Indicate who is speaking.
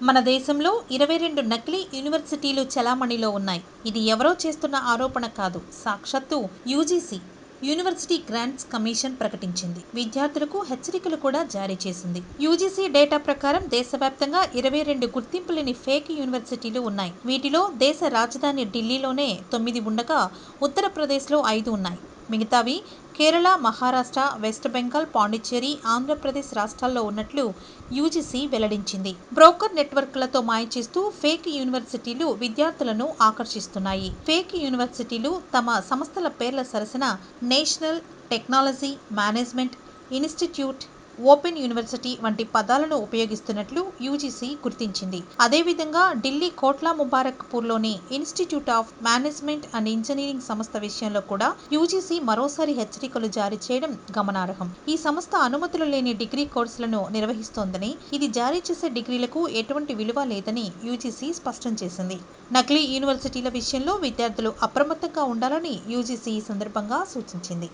Speaker 1: మన దేశంలో ఇరవై రెండు నకిలీ యూనివర్సిటీలు చలామణిలో ఉన్నాయి. ఇది ఎవరో చేస్తున్న ఆరోపణ కాదు. సాక్షాత్తు యూజీసీ యూనివర్సిటీ గ్రాంట్స్ కమిషన్ ప్రకటించింది. విద్యార్థులకు హెచ్చరికలు కూడా జారీ చేసింది. యూజీసీ డేటా ప్రకారం దేశవ్యాప్తంగా ఇరవై రెండు గుర్తింపు లేని ఫేక్ యూనివర్సిటీలు ఉన్నాయి. వీటిలో దేశ రాజధాని ఢిల్లీలోనే తొమ్మిది ఉండగా ఉత్తరప్రదేశ్లో ఐదు ఉన్నాయి. మిగతావి కేరళ మహారాష్ట్ర వెస్ట్ బెంగాల్ పాండిచ్చేరి ఆంధ్రప్రదేశ్ రాష్ట్రాల్లో ఉన్నట్లు యూజీసీ వెల్లడించింది. బ్రోకర్ నెట్వర్క్లతో మాయచేస్తూ ఫేక్ యూనివర్సిటీలు విద్యార్థులను ఆకర్షిస్తున్నాయి. ఫేక్ యూనివర్సిటీలు తమ సంస్థల పేర్ల సరసన national technology management institute open university వంటి పదాలను ఉపయోగిస్తున్నట్లు యూజీసీ గుర్తించింది. అదేవిధంగా Delhi Kotla ముబారక్పూర్లోని institute of management and engineering సంస్థ విషయంలో కూడా యూజీసీ మరోసారి హెచ్చరికలు జారీ చేయడం గమనార్హం. ఈ సంస్థ అనుమతులు లేని డిగ్రీ కోర్సులను నిర్వహిస్తోందని ఇది జారీ చేసే డిగ్రీలకు ఎటువంటి విలువ లేదని యూజీసీ స్పష్టం చేసింది. నకిలీ యూనివర్సిటీల విషయంలో విద్యార్థులు అప్రమత్తంగా ఉండాలని యూజీసీ ఈ సందర్భంగా సూచించింది.